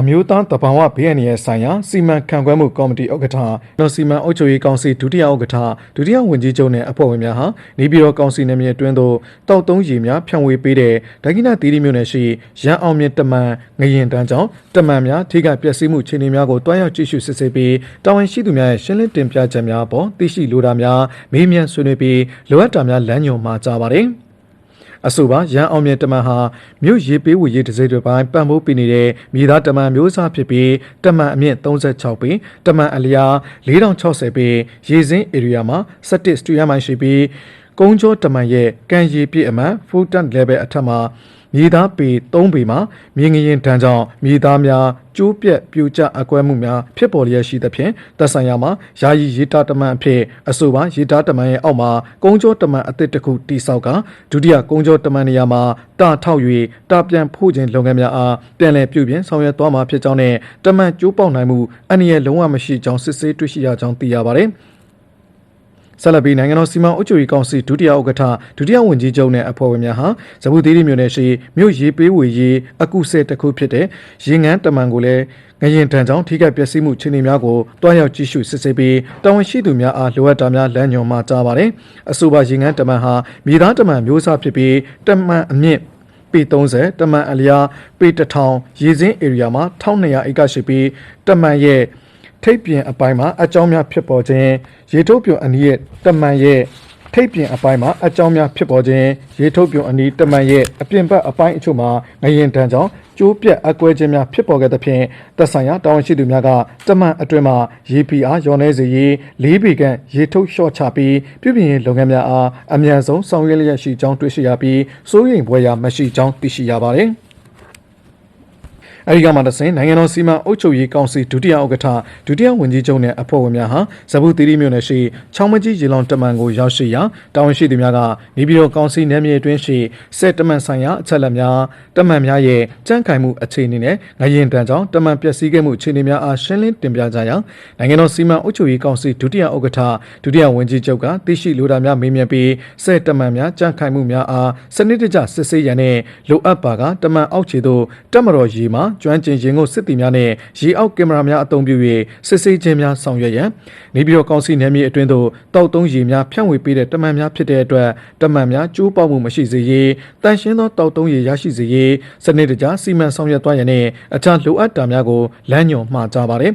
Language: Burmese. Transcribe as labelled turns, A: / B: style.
A: အမျိုးသားတဘာဝဘေးအန္တရာယ်ဆိုင်ရာစီမံခန့်ခွဲမှုကော်မတီဥက္ကဋ္ဌနော်စီမံအုပ်ချုပ်ရေးကောင်စီဒုတိယဥက္ကဋ္ဌဒုတိယဝန်ကြီးချုပ်နဲ့အဖွဲ့ဝင်များဟာနေပြည်တော်ကောင်စီနယ်မြေအတွင်းသို့တောက်သုံးရေများဖြန့်ဝေပေးတဲ့ဒဂိနသီရိမြို့နယ်ရှိရန်အောင်မြင့်တမန်ငရင်တန်းကြောင့်တမန်များထိခိုက်ပျက်စီးမှုခြေအနေများကိုတွားရောက်ကြည့်ရှုစစ်ဆေးပြီးတာဝန်ရှိသူများရဲ့ရှင်းလင်းတင်ပြချက်များပေါ်သိရှိလိုတာများမေးမြန်းဆွေးနွေးပြီးလိုအပ်တာများလမ်းညွှန်မှာကြားပါတယ်။ အဆိုပါရန်အောင်မြင်တမန်ဟာမြို့ရေးပေးဝေရေးတစ်စိတ်တစ်ပိုင်းပံ့ပိုးပေးနေတဲ့မြေသားတမန်မျိုးစားဖြစ်ပြီးတမန်အမြင့်36ပေတမန်အလျား4060ပေရေစင်းဧရိယာမှာ17စတူရမိုင်ရှိပြီး ကုန်းကျောတမန်ရဲ့ကန်ရီပြည့်အမှန် full tank level အထက်မှာမြေသားပေ3ပေမှာမြေငရင်တန်းကြောင့်မြေသားများကျိုးပြက်ပြူကျအကွဲမှုများဖြစ်ပေါ်လျက်ရှိသဖြင့်သက်ဆိုင်ရာမှာယာယီရေတာတမန်အဖြစ်အဆိုပါရေတာတမန်ရဲ့အောက်မှာကုန်းကျောတမန်အသစ်တစ်ခုတိစောက်ကဒုတိယကုန်းကျောတမန်နေရာမှာတာထောက်၍တာပြန်ဖို့ခြင်းလုပ်ငန်းများအားပြန်လည်ပြုပြင်ဆောင်ရွက်သွားမှာဖြစ်ကြောင်းနဲ့တမန်ကျိုးပေါက်နိုင်မှုအနည်းငယ်လုံးဝမရှိကြောင်းစစ်ဆေးတွေ့ရှိရကြောင်းသိရပါတယ်။ ဆက်လက်ပြီးနိုင်ငံတော်စီမံအုပ်ချုပ်ရေးကောင်စီဒုတိယဥက္ကဋ္ဌဒုတိယဝန်ကြီးချုပ်နဲ့အဖွဲ့ဝင်များဟာဇဗုသီရိမြို့နယ်ရှိမြို့ရေးပေးဝေရေးအကုဆဲတစ်ခုဖြစ်တဲ့ရေငန်းတမန်ကိုလည်းငရင်တန်ကြောင့်ထိခိုက်ပျက်စီးမှုခြေအနေများကိုတွားရောက်ကြည့်ရှုစစ်ဆေးပြီးတာဝန်ရှိသူများအားလိုအပ်တာများလမ်းညွှန်မှာကြားပါတယ်အဆိုပါရေငန်းတမန်ဟာမြေသားတမန်မျိုးစားဖြစ်ပြီးတမန်အမြင့်ပေ30တမန်အလျားပေ1000ရေစင်းဧရိယာမှာ1200ဧကရှိပြီးတမန်ရဲ့ ထိပ်ပြင်အပိုင်းမှာအကြောင်းများဖြစ်ပေါ်ခြင်းရေထုတ်ပြွန်အနီးရဲ့တမန်ရဲ့ထိပ်ပြင်အပိုင်းမှာအကြောင်းများဖြစ်ပေါ်ခြင်းရေထုတ်ပြွန်အနီးတမန်ရဲ့အပြင်ဘက်အပိုင်းအချို့မှာငရင်တန်းကြောင့်ကျိုးပြက်အကွဲခြင်းများဖြစ်ပေါ်ခဲ့သဖြင့်သက်ဆိုင်ရာတာဝန်ရှိသူများကတမန်အတွင်းမှာရေပီအားရော်နေစေရေးလေးပေခန့်ရေထုတ်လျှော့ချပြီးပြုပြင်ရေးလုပ်ငန်းများအားအမြန်ဆုံးဆောင်ရွက်လျက်ရှိကြောင်းတွေ့ရှိရပြီးစိုးရိမ်ဖွယ်ရာမရှိကြောင်းသိရှိရပါတယ်။ အဲဒီကမှတဆင်နိုင်ငံတော်စီမံအုပ်ချုပ်ရေးကောင်စီဒုတိယဥက္ကဋ္ဌဒုတိယဝန်ကြီးချုပ်နဲ့အဖွဲ့ဝင်များဟာဇဗုသီရိမြို့နယ်ရှိချောင်းမကြီးရေလောင်တမန်ကိုရောက်ရှိရာတာဝန်ရှိသူများကနေပြည်တော်ကောင်စီနယ်မြေအတွင်းရှိစက်တမန်ဆိုင်ရာအချက်အလက်များတမန်များရဲ့ကြန့်ခိုင်မှုအခြေအနေနဲ့ငရင်တန်ကြောင့်တမန်ပျက်စီးခဲ့မှုအခြေအနေများအားရှင်းလင်းတင်ပြကြရာနိုင်ငံတော်စီမံအုပ်ချုပ်ရေးကောင်စီဒုတိယဥက္ကဋ္ဌဒုတိယဝန်ကြီးချုပ်ကသိရှိလိုတာများမေးမြန်းပြီးစက်တမန်များကြန့်ခိုင်မှုများအားစနစ်တကျစစ်ဆေးရန်နဲ့လိုအပ်ပါကတမန်အောက်ခြေသို့တက်မတော်ရေမှကျွမ်းကျင်ရင်ကုန်စစ်တီများနဲ့ရေအောက်ကင်မရာများအသုံးပြု၍စစ်ဆေးခြင်းများဆောင်ရွက်ရန်နေပြည်တော်ကောင်စီနယ်မြေအတွင်းသို့တောက်သုံးရေများဖြန့်ဝေပေးတဲ့တမန်များဖြစ်တဲ့အတွက်တမန်များကျိုးပေါက်မှုမရှိစေရေးတန်ရှင်းသောတောက်သုံးရေရရှိစေရေးစနစ်တကျစီမံဆောင်ရွက်သွားရန်နဲ့အခြားလိုအပ်တာများကိုလမ်းညွှန်မှာကြားပါတယ်